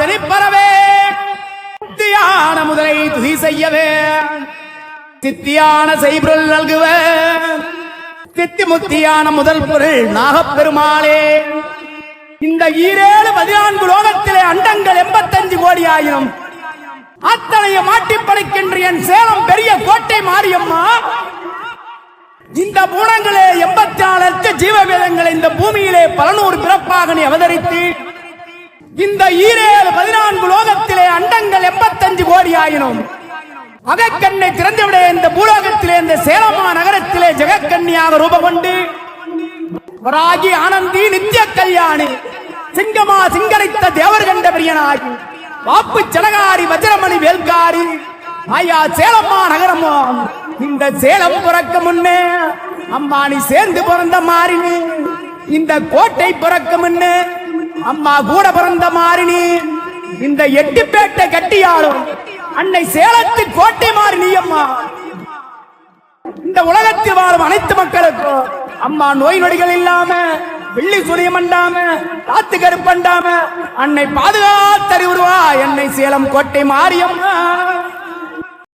சித்தாந்தனை பரவே. தியான முதலை துதி செய்யவே. சித்தியான செய்பொருள் நல்குவ. சித்தி முத்தியான முதல் பொருள் நாகப்பெருமாளே. இந்த ஈரேழு பதினான்கு லோகத்திலே அண்டங்கள் எண்பத்தஞ்சு கோடி ஆயிரம் அத்தனைய மாட்டி படைக்கின்ற என் சேலம் பெரிய கோட்டை மாரியம்மா. இந்த பூணங்களே எண்பத்தி நாலு லட்ச ஜீவவேதங்களை இந்த பூமியிலே பல நூறு பிறப்பாக நீ அவதரித்து இந்த ஈரேழு பதினான்கு லோகத்திலே அண்டங்கள் எண்பத்தஞ்சு கோடி ஆயினும். அகக்கண்ணை திறந்துவிட இந்த பூலோகத்திலே இந்த சேலமா நகரத்திலே ஜெகக்கண்ணியாக ரூபம் கொண்டு வராகி ஆனந்தி நித்திய கல்யாணி சிங்கமா சிங்கரித்த தேவர் கண்ட பிரியனாகி வாப்பு சடகாரி வஜ்ரமணி வேல்காரி ஐயா சேலம்மா நகரமோ இந்த சேலம் பிறக்க முன்னே அம்மா நீ சேர்ந்து பிறந்த மாறினு இந்த கோட்டை பிறக்க முன்னே அம்மா கூட பிறந்த மாறினி. இந்த எட்டுப்பேட்டை கட்டியாளும் அன்னை சேலத்து கோட்டை மாறினி அம்மா. இந்த உலகத்தில் வாழும் அனைத்து மக்களுக்கும் அம்மா நோய் நொடிகள் இல்லாம வெள்ளி சுரியம் அண்டாம காத்து கருப்பண்டாம அன்னை பாதுகாத்தறிவுருவா. என்னை சேலம் கோட்டை மாறியம்மா